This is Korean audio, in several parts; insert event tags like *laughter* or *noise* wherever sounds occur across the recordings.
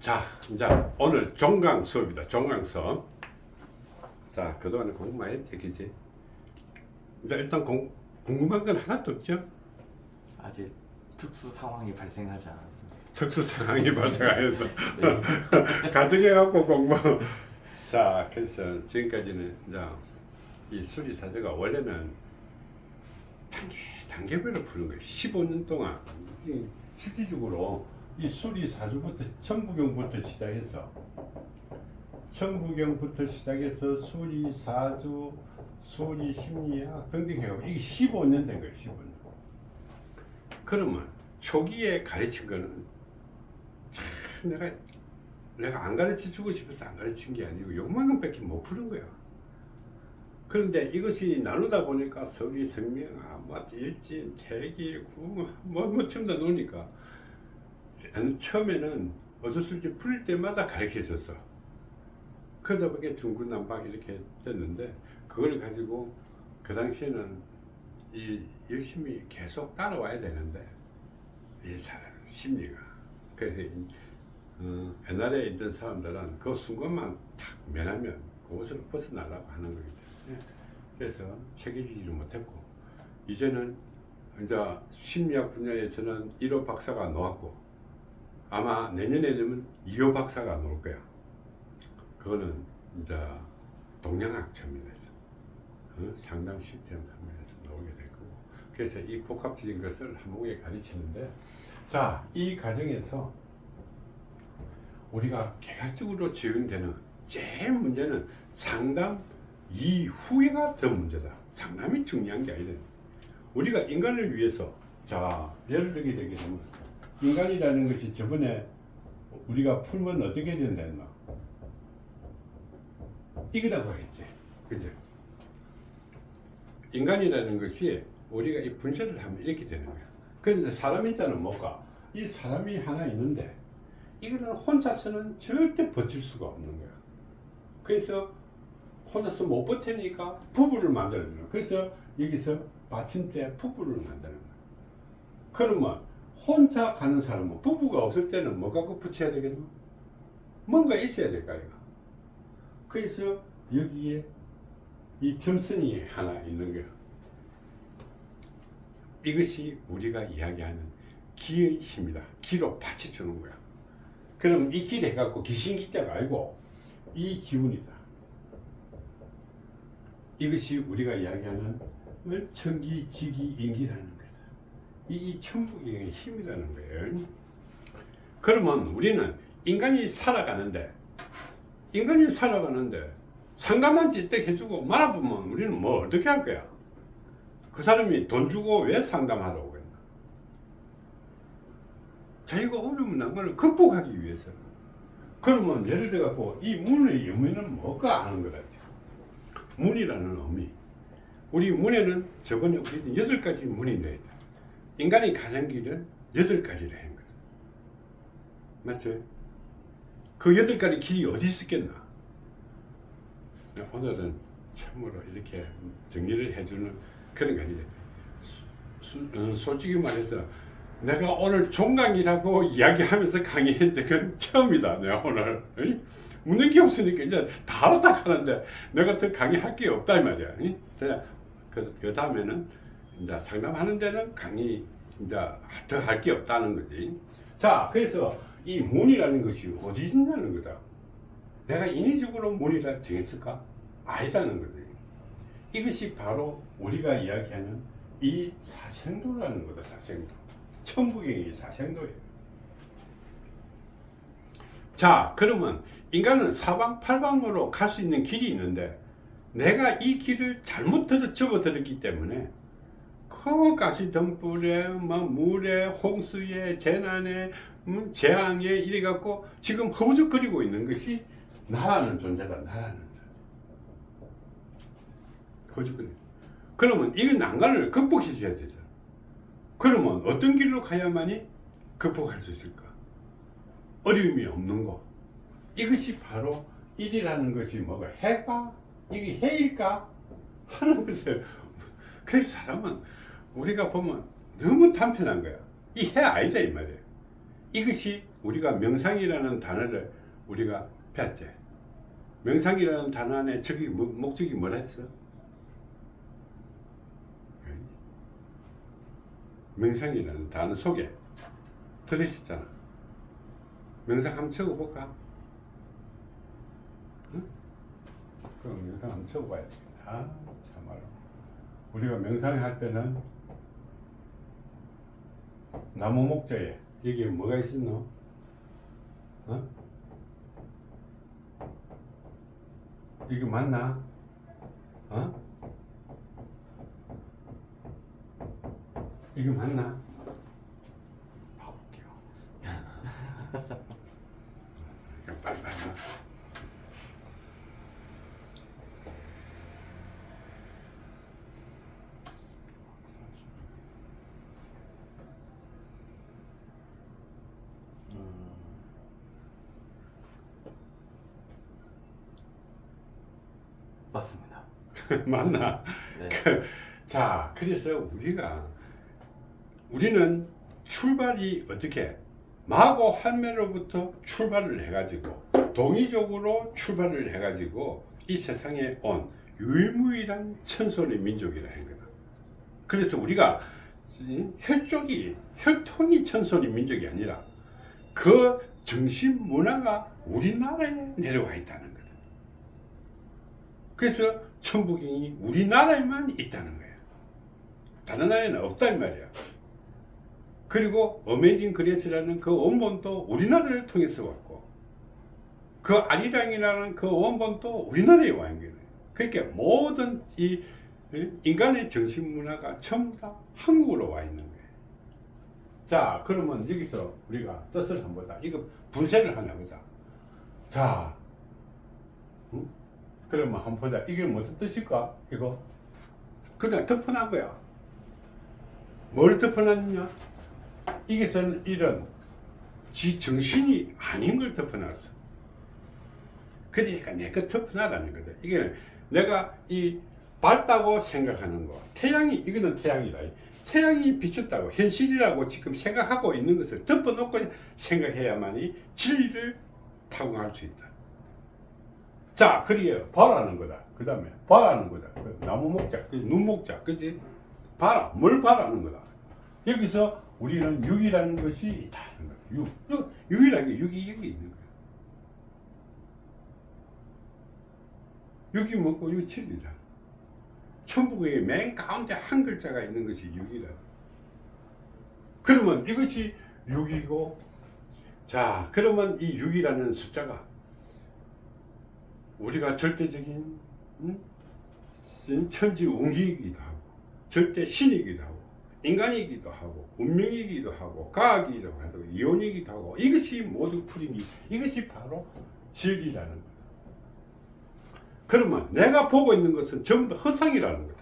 자, 이제 오늘 종강 수업이다. 종강 수업. 자, 그동안에 공부 많이 했지, 그지? 이제 일단 공, 궁금한 건 하나도 없죠? 아직 특수 상황이 발생하지 않았습니다. 특수 상황이 발생하여서 네. *laughs* 가정해갖고 공부. 자, 그래서 지금까지는 이제 이 수리사제가 원래는 단계, 단계별로 푸는 거예요. 15년 동안. 이 실질적으로 이 수리사주부터 천부경부터 시작해서 천부경부터 시작해서 수리사주, 수리심리학 등등 해가지고 이게 15년 된 거예요. 15년. 그러면 초기에 가르친 거는 참 내가 내가 안 가르쳐 주고 싶어서 안 가르친 게 아니고 요만큼밖에 못 푸는 거야. 그런데 이것이 나누다 보니까 서리, 성명아, 뭐 일진, 태기, 구, 뭐, 뭐 전부 다 노니까 처음에는 어쩔 수 없이 풀 때마다 가르쳐 줬어. 그러다 보니까 중구난방 이렇게 됐는데 그걸 가지고 그 당시에는 이 열심히 계속 따라와야 되는데 이 사람 심리가 그래서 이, 어, 옛날에 있던 사람들은 그 순간만 탁 면하면 그것을 벗어나려고 하는 거기 때문에 그래서 체계지지를 못했고 이제는 이제 심리학 분야에서는 1호 박사가 나왔고 아마 내년에 되면 2호 박사가 나올 거야. 그거는 이제 동양학 측면에서 어? 상담 시스템 측면에서 나오게 될 거고 그래서 이 복합적인 것을 한목에 가르치는데 자 이 과정에서 우리가 개괄적으로 적용되는 제일 문제는 상담 이후가 더 문제다. 상담이 중요한 게 아니다. 우리가 인간을 위해서 자 예를 들게 되게 되면 인간이라는 것이 저번에 우리가 풀면 어떻게 된다 했나? 이거라고 했지. 그죠? 인간이라는 것이 우리가 이 분쇄를 하면 이렇게 되는 거야. 그런데 사람인 자는 뭐가? 이 사람이 하나 있는데 이거는 혼자서는 절대 버틸 수가 없는 거야. 그래서 혼자서 못 버티니까 부부를 만드는 거야. 그래서 여기서 받침대 부부를 만드는 거야. 그러면 혼자 가는 사람은 부부가 없을 때는 뭐 갖고 붙여야 되겠노? 뭔가 있어야 될까 이거. 그래서 여기에 이 점선이 하나 있는 거야. 이것이 우리가 이야기하는 기의 힘이다. 기로 받쳐주는 거야. 그럼 이길 해갖고 귀신 기자가 아니고 이 기운이다. 이것이 우리가 이야기하는 천기, 지기, 인기라는. 이 천국의 힘이라는 거예요. 그러면 우리는 인간이 살아가는데 인간이 살아가는데 상담한 짓때 해주고 말아보면 우리는 뭐 어떻게 할 거야? 그 사람이 돈 주고 왜 상담하라고 했나? 자기가 어려운 난관을 극복하기 위해서는. 그러면 예를 들어갖고 이 문의 의미는 뭐가 하는 거다. 문이라는 의미. 우리 문에는 저번에 우리 여덟 가지 문이 돼. 인간이 가는 길은 여덟 가지를 한 거죠. 맞죠? 그 여덟 가지 길이 어디 있었겠나? 오늘은 참으로 이렇게 정리를 해주는 그런 거 아니에요. 수- 어, 솔직히 말해서 내가 오늘 종강이라고 이야기하면서 적은 처음이다. 내가 오늘? 묻는 게 없으니까 이제 다 알았다 하는데 내가 더 강의할 게 없다 이 말이야. 그, 그 다음에는 이제 상담하는 데는 강의 이제 더 할 게 없다는 거지. 자, 그래서 이 문이라는 것이 어디 있냐는 거다. 내가 인위적으로 문이라 정했을까? 아니다는 거지. 이것이 바로 우리가 이야기하는 이 사생도라는 거다, 사생도. 천부경이 사생도예요. 자, 그러면 인간은 사방 팔방으로 갈 수 있는 길이 있는데 내가 이 길을 잘못 접어들었기 때문에 그 가시 등불에, 뭐 물에, 홍수에, 재난에, 음, 재앙에 이래 갖고 지금 허우적거리고 있는 것이 나라는 존재다. 나라는 존재. 허우적거리. 그러면 이 난관을 극복해 줘야 되잖아. 그러면 어떤 길로 가야만이 극복할 수 있을까? 어려움이 없는 거. 이것이 바로 일이라는 것이 뭐가 해가 이게 해일까 하는 것을 그 사람은 우리가 보면 너무 단편한 거야. 이 해 아니다 이 말이야. 이것이 우리가 명상이라는 단어를 우리가 배웠지. 명상이라는 단어 안에 저기 뭐- 목적이 뭐라 했어? 명상이라는 단어 속에 들으셨잖아. 명상 한번 적어볼까? 응? 그럼 명상 한번 적어봐야지. 아, 참말로. 우리가 명상할 때는 나무 목자에 여기 뭐가 있었노? 어? 이게 맞나? 어? 이게 맞나? 봐볼게요. *laughs* 이거 빨리 빨리. 음, 맞습니다. *laughs* 맞나? 네. 자, 그래서 우리가 우리는 출발이 어떻게 마고 할매로부터 출발을 해가지고 동의적으로 출발을 해가지고 이 세상에 온 유일무이한 천손의 민족이라 한 거다. 그래서 우리가 이 혈족이 혈통이 천손의 민족이 아니라 그 정신 문화가 우리나라에 내려와 있다는 거다. 그래서 천부경이 우리나라에만 있다는 거예요. 다른 나라에는 이 말이야. 그리고 어메이징 그레이스라는 그 원본도 우리나라를 통해서 왔고 그 아리랑이라는 그 원본도 우리나라에 와 있는 거예요. 그러니까 모든 이 인간의 정신 문화가 전부 다 한국으로 와 있는 거예요. 자, 그러면 여기서 우리가 뜻을 한번 보자. 이거 분쇄를 하나 보자. 자, 응? 그러면 한번 보자. 이게 무슨 뜻일까? 이거 그냥 덮어놓은 거야. 뭘 덮어놨냐? 이게선 이런 지 정신이 아닌 걸 덮어놨어. 그러니까 내거 덮어놔라는 거다. 이게 내가 이 밝다고 생각하는 거. 태양이 이거는 태양이다. 태양이 비쳤다고 현실이라고 지금 생각하고 있는 것을 덮어놓고 생각해야만이 진리를 타고할 수 있다. 자, 그리에 바라는 거다. 그 다음에 바라는 거다. 그 나무 목자, 그눈 목자, 그지? 바라, 뭘 바라는 거다. 여기서 우리는 육이라는 것이 거다. 육, 육, 육이라는 게 육이 여기 있는 거야. 육이 뭐고 육이 칠이다. 천국의 맨 가운데 한 글자가 있는 것이 육이다. 그러면 이것이 육이고, 자, 그러면 이 육이라는 숫자가 우리가 절대적인 음? 천지 운기이기도 하고 절대 신이기도 하고 인간이기도 하고 운명이기도 하고 과학이기도 하고 이론이기도 하고 이것이 모두 풀이니 이것이 바로 진리라는 거다. 그러면 내가 보고 있는 것은 전부 다 허상이라는 거다.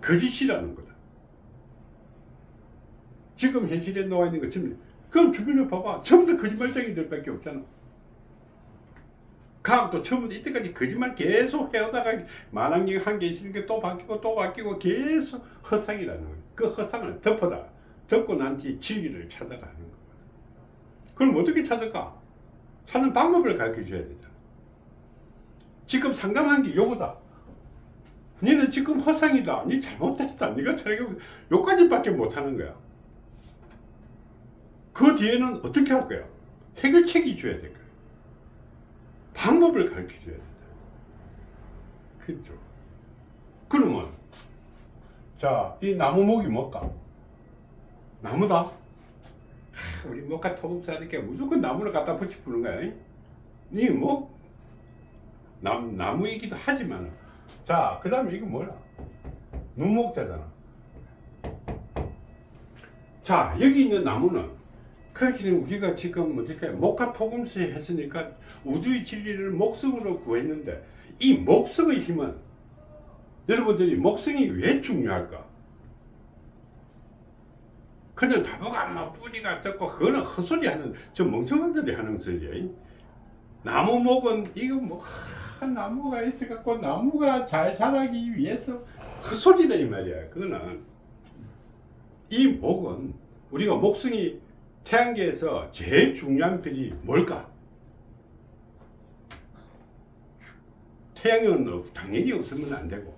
거짓이라는 거다. 지금 현실에 나와 있는 것 전부 그럼 주변을 봐봐. 전부 다 거짓말쟁이들밖에 없잖아. 과학도 처음부터 이때까지 거짓말 계속 해오다가 만학경 한개 있으니까 또 바뀌고 또 바뀌고 계속 허상이라는 거예요. 그 허상을 덮어라. 덮고 난 뒤에 진리를 찾아라 하는 거예요. 그럼 어떻게 찾을까? 찾는 방법을 가르쳐 줘야 되잖아. 지금 상담한 게 요거다. 니는 지금 허상이다. 니 잘못됐다. 니가 잘못 요까지밖에 못하는 거야. 그 뒤에는 어떻게 할 거야? 해결책이 줘야 될 거야. 방법을 가르쳐 줘야 된다. 그죠? 그러면, 자, 이 나무목이 뭘까? 나무다? 하, 우리 목가 토급사니까 무조건 나무를 갖다 붙이푸는 거야. 이? 니 뭐, 남, 나무이기도 하지만, 자, 그 다음에 이거 뭐야? 눈목자잖아. 자, 여기 있는 나무는, 그렇게 우리가 지금 어떻게 목화 토금수 했으니까 우주의 진리를 목성으로 구했는데 이 목성의 힘은 여러분들이 목성이 왜 중요할까? 그냥 막 뿌리가 떴고 그거는 헛소리 하는 저 멍청한들이 하는 소리야. 나무 목은 이거 뭐 하, 나무가 있어 갖고 나무가 잘 자라기 위해서 헛소리다 이 말이야. 그거는 이 목은 우리가 목성이 태양계에서 제일 중요한 별이 뭘까? 태양은 없- 당연히 없으면 안 되고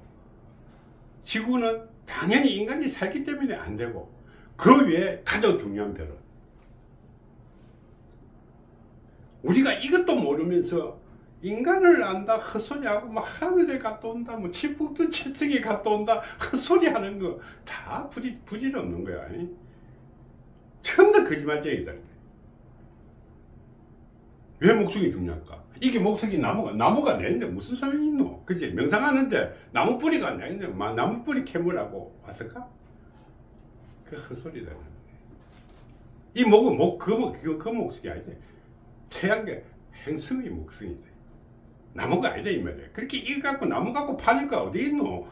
지구는 당연히 인간이 살기 때문에 안 되고 그 외에 가장 중요한 별은 우리가 이것도 모르면서 인간을 안다 헛소리하고 막 하늘에 갔다 온다 뭐 지붕도 채석에 갔다 온다 헛소리 하는 거 다 부지, 부질 없는 거야 이. 전부 다 거짓말쟁이다 왜 목숨이 중요할까? 이게 목숨이 나무가 나무가 내는데 무슨 소용이 있노? 그치? 명상하는데 나무 뿌리가 내는데 마- 나무 뿌리 캐물하고 왔을까? 그 헛소리다. 이 목은 목 그 목, 그, 그 목숨이 아니지. 태양계 행성의 목성이지. 나무가 아니다 이 말이야. 그렇게 이거 갖고 나무 갖고 파니까 어디 있노?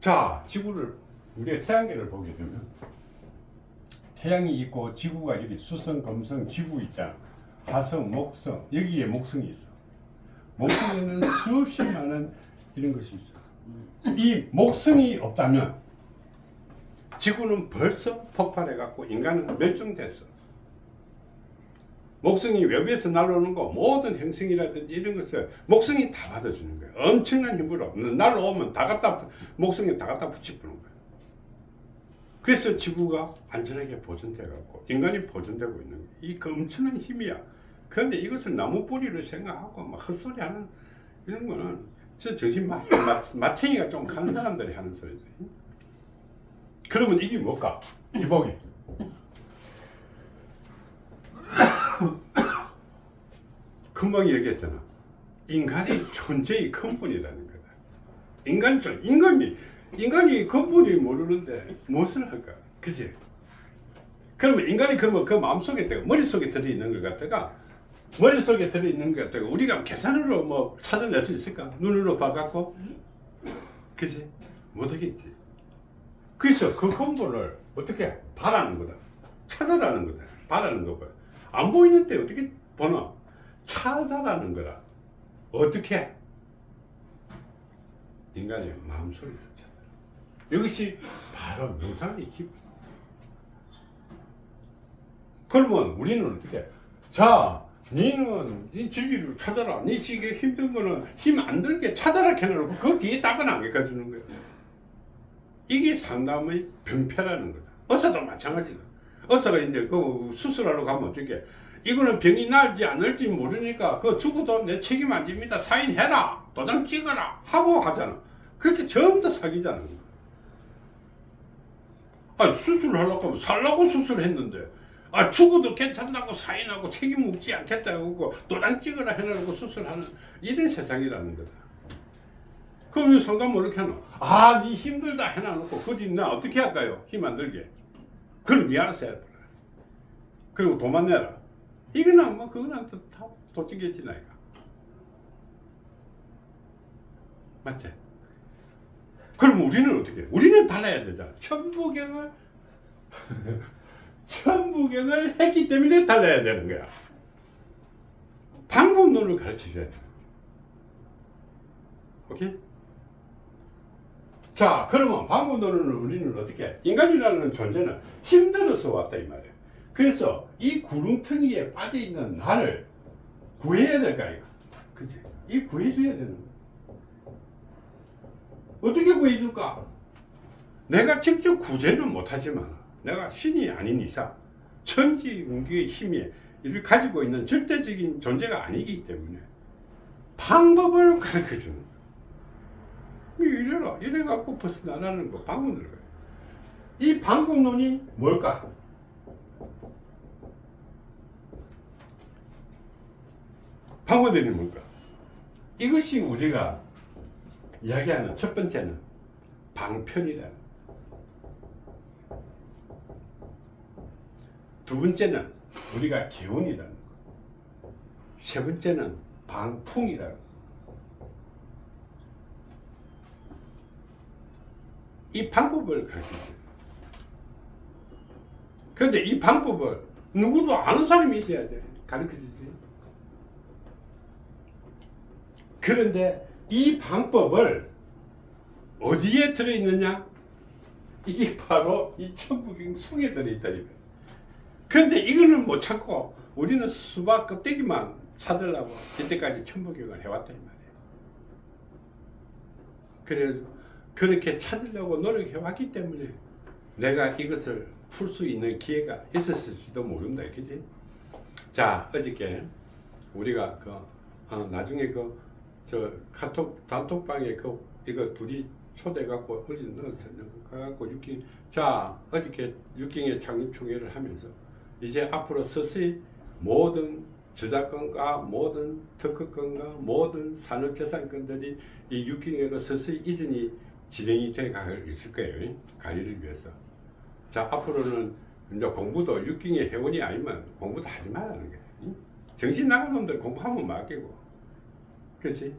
자 지구를 우리가 태양계를 보게 되면 태양이 있고 지구가 이렇게 수성 금성 지구 있잖아. 화성 목성 여기에 목성이 있어. 목성에는 수없이 많은 이런 것이 있어. 이 목성이 없다면 지구는 벌써 폭발해 갖고 인간은 멸종됐어. 목성이 외부에서 날아오는 거 모든 행성이라든지 이런 것을 목성이 다 받아주는 거야. 엄청난 힘으로. 날아오면 다 갖다 부- 목성에 다 갖다 붙이부는 거야. 그래서 지구가 안전하게 보존돼 갖고 인간이 보존되고 있는 거야. 이 그 엄청난 힘이야. 그런데 이것을 나무 뿌리를 생각하고 막 헛소리하는 이런 거는 저 정신 마, 마, 마탱이가 좀 간 사람들이 하는 소리지. 그러면 이게 뭘까? 이복이. *coughs* 금방 얘기했잖아. 인간의 존재의 근본이라는 거다. 인간 존, 인간이 인간이 근본이 모르는데 무엇을 할까? 그지? 그러면 인간이 그러면 그 마음속에 들어 머릿속에 들어 있는 걸 갖다가 머릿속에 들어 있는 걸 갖다가 우리가 계산으로 뭐 찾아낼 수 있을까? 눈으로 봐갖고 그지? 못하겠지. 그래서 그 근본을 어떻게 바라는 거다. 찾아라는 거다. 바라는 거고. 안 보이는데 어떻게 보나? 찾아라는 거라. 어떻게? 인간의 마음속에서 찾아. 이것이 바로 명상의 기분. 그러면 우리는 어떻게? 자, 니는 이 진리를 찾아라. 니 지금 힘든 거는 힘 안 들게 찾아라 해놓고 그 뒤에 답은 안 가르쳐주는 거야. 이게 상담의 병폐라는 거다. 의사도 마찬가지다. 의사가 이제 그 수술하러 가면 어떻게? 이거는 병이 안 나을지 모르니까 그 죽어도 내 책임 안 집니다. 사인해라. 도장 찍어라. 하고 하잖아. 그렇게 전부 다 거야. 아 수술을 하려고 하면 살라고 수술했는데 아 죽어도 괜찮다고 사인하고 책임 묻지 않겠다 하고 도장 찍어라 해놓고 수술하는 이런 세상이라는 거다. 그럼 이 상담 어떻게 하노? 아, 니 힘들다 해놔놓고 그뒤 나 어떻게 할까요? 힘 안 들게. 그럼 니 알아서 해라. 그리고 돈만 내라. 이거는 뭐 그거는 다 도찐개지 나이가. 맞지? 그럼 우리는 어떻게? 해? 우리는 달라야 되잖아. 천부경을 *laughs* 천부경을 했기 때문에 달라야 되는 거야. 방법론을 가르쳐 줘야 돼. 오케이? 자, 그러면 방법론은 우리는 어떻게? 해? 인간이라는 존재는 힘들어서 왔다 이 말이야. 그래서 이 구름텅이에 빠져 있는 나를 구해야 될까 이거. 그치? 이 구해줘야 되는 거야. 어떻게 구해줄까? 내가 직접 구제는 못하지만 내가 신이 아닌 이상 천지운기의 힘이 이를 가지고 있는 절대적인 존재가 아니기 때문에 방법을 가르쳐 주는 거야. 이래라 이래 갖고 벗어나라는 거 거야. 이 방법론이 뭘까? 방법론이 뭘까? 이것이 우리가 이야기하는 첫 번째는 방편이라는 거. 두 번째는 우리가 개운이라는 거. 세 번째는 방풍이라는 거. 이 방법을 가르쳐줘요. 그런데 이 방법을 누구도 아는 사람이 있어야 돼. 가르쳐주지. 그런데 이 방법을 어디에 들어있느냐? 이게 바로 이 천부경 속에 들어있다니. 근데 이거는 못 찾고 우리는 수박 껍데기만 찾으려고 이때까지 천부경을 해왔다 이 말이에요. 그래서 그렇게 찾으려고 노력해왔기 때문에 내가 이것을 풀 수 있는 기회가 있었을지도 모른다, 그지? 자, 어저께 우리가 그 어, 나중에 그 저 카톡 단톡방에 그 이거 둘이 초대 갖고 올린 넣어갖고 육경 자 어저께 육경의 창립 총회를 하면서 이제 앞으로 서서히 모든 저작권과 모든 특허권과 모든 산업재산권들이 이 육경회로 서서히 이전이 진행이 돼 가고 있을 거예요. 관리를 위해서. 자 앞으로는 이제 공부도 육경의 회원이 아니면 공부도 하지 말라는 거예요. 응? 정신 나간 놈들 공부하면 맡기고. 그렇지?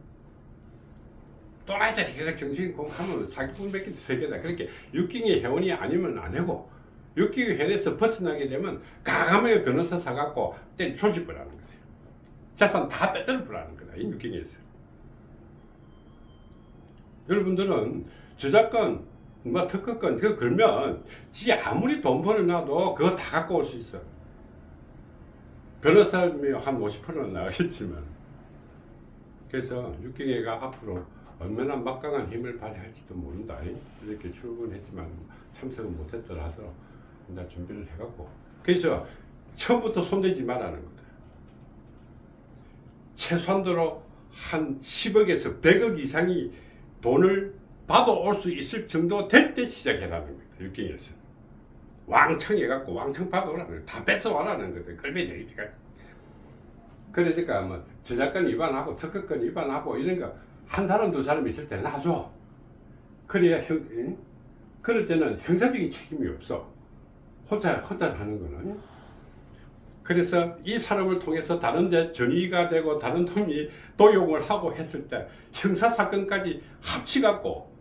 또라이들이 그가 정신 공부하면 사기꾼밖에 세 개다. 그렇게 육경의 회원이 아니면 안 하고 육경의 회원에서 벗어나게 되면 가감하게 변호사 사갖고 때리 조집부라는 거예요. 재산 다 빼들어 부라는 거다. 이 육경에서. 여러분들은 저작권, 뭐 특허권 그거 걸면 지 아무리 돈 벌어놔도 그거 다 갖고 올 수 있어. 변호사님이 한 50%는 나가겠지만 그래서 육경회가 앞으로 얼마나 막강한 힘을 발휘할지도 모른다. 이렇게 출근했지만 참석은 못했더라서 이제 준비를 해갖고 그래서 처음부터 손대지 말라는 거다. 최소한도로 한 10억에서 100억 이상이 돈을 받아 올 수 있을 정도 될 때 시작해라는 거다. 육경에서 왕창 해갖고 왕창 받아오라는 거다. 다 뺏어와라는 거다. 걸배 되기 때까지. 그러니까 뭐 저작권 위반하고 특허권 위반하고 이런 거 한 사람 두 사람 있을 때 놔줘. 그래야 형, 응? 그럴 때는 형사적인 책임이 없어. 혼자 혼자 하는 거는. 그래서 이 사람을 통해서 다른 데 전이가 되고 다른 놈이 도용을 하고 했을 때 형사 사건까지 합치갖고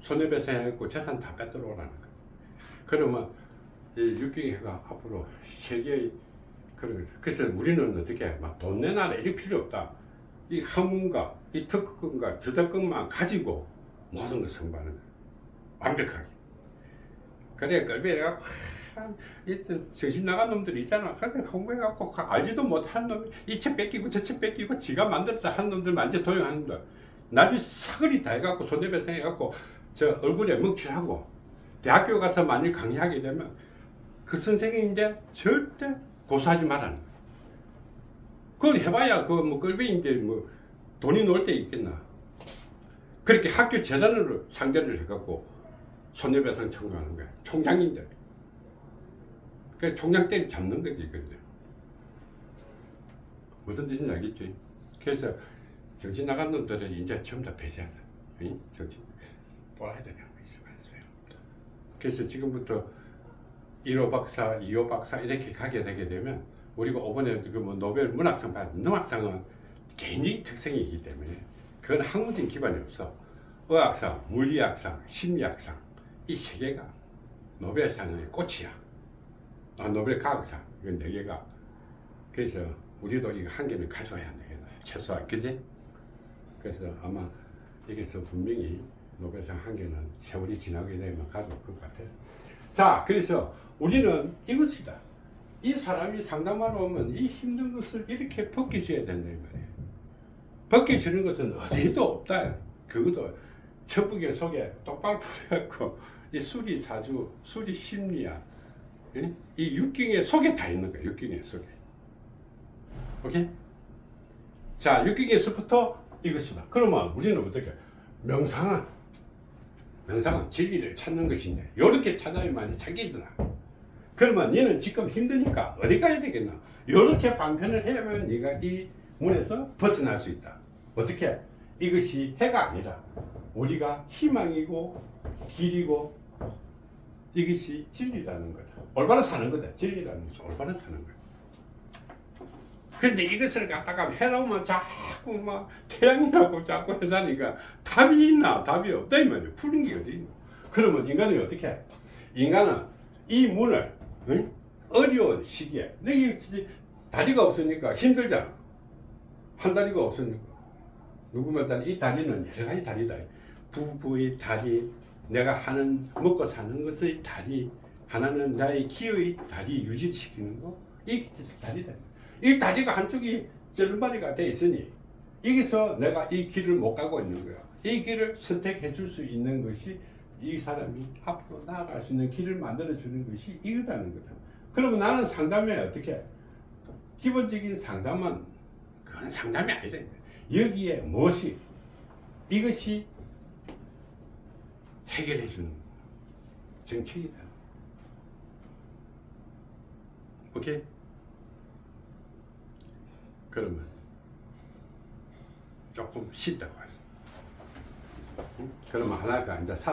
손해배상 해갖고 재산 다 뺏들어오라는 거야. 그러면 이 육경회가 앞으로 세계의 그런 그래서 우리는 어떻게 막 돈 내놔라 이럴 필요 없다. 이 학문과 이 특허권과 저작권만 가지고 모든 걸 거야. 완벽하게. 그래 끌배가 이때 정신 나간 놈들 있잖아. 근데 홍보해갖고 알지도 못한 놈이 이 책 뺏기고 저 책 뺏기고 지가 만들었다 하는 놈들 만져 도용하는 놈. 나중에 사거리 다 해갖고 손해배상 해갖고 저 얼굴에 먹칠하고 대학교 가서 만일 강의하게 되면 그 선생이 이제 절대 고소하지 말라는. 그걸 해봐야 그 뭐 끌배인데 뭐 돈이 놀 때 있겠나. 그렇게 학교 재단으로 상대를 해갖고 손해배상 청구하는 거야. 총장인데. 그 총장 때리 잡는 거지, 근데. 무슨 뜻인지 알겠지? 그래서 정신 나간 놈들은 이제 전부 다 배제하자. 응? 정신. 또라이들이 한번 있어봐야 그래서 지금부터 1호 박사, 2호 박사 이렇게 가게 되게 되면 우리가 이번에 그뭐 노벨 문학상 받은 문학상은 개인적인 특성이기 때문에 그건 학문적인 기반이 없어. 의학상, 물리학상, 심리학상 이 세 개가 노벨상의 꽃이야. 아, 노벨 과학상 이건 네 개가. 그래서 우리도 이거 한 개는 가져와야 되겠다. 최소한 그지? 그래서 아마 여기서 분명히 노벨상 한 개는 세월이 지나게 되면 가져올 것 같아. 자, 그래서 우리는 이것이다. 이 사람이 상담하러 오면 이 힘든 것을 이렇게 벗겨줘야 된다 이 말이에요. 벗겨주는 것은 어디에도 없다. 그것도 천북의 속에 똑바로 풀어갖고 이 수리 사주, 수리 심리야. 예? 이 육경의 속에 다 있는 거야. 육경의 속에. 오케이? 자, 육경에서부터 이것이다. 그러면 우리는 어떻게? 명상은 명상은 진리를 찾는 것인데 이렇게 찾아야만이 찾기잖아. 그러면 너는 지금 힘드니까 어디 가야 되겠나? 이렇게 방편을 해야만 네가 이 문에서 벗어날 수 있다. 어떻게? 이것이 해가 아니라 우리가 희망이고 길이고 이것이 진리라는 거다. 올바로 사는 거다. 진리라는 것이 올바로 사는 거야. 근데 이것을 갖다가 해놓으면 자꾸 막 태양이라고 자꾸 해사니까 답이 있나? 답이 없다 이 말이야. 푸는 게 어디 있나? 그러면 인간이 어떻게 해? 인간은 이 문을 응? 어려운 시기에 내게 다리가 없으니까 힘들잖아. 한 다리가 없으니까 누구 말따라 이 다리는 여러 가지 다리다. 부부의 다리, 내가 하는 먹고 사는 것의 다리, 하나는 나의 기의 다리 유지시키는 거. 이 다리다. 이 다리가 한쪽이 쩌른바리가 돼 있으니 여기서 내가 이 길을 못 가고 있는 거야. 이 길을 선택해 줄 수 있는 것이 이 사람이 앞으로 나아갈 수 있는 길을 만들어 주는 것이 이거다는 거다. 그러면 나는 상담에 어떻게 기본적인 상담은 그거는 상담이 아니다. 여기에 무엇이 이것이 해결해 주는 정책이다. 오케이? 그러면 조금 쉽다고 하죠. 응? 그러면 하나가 이제 살아.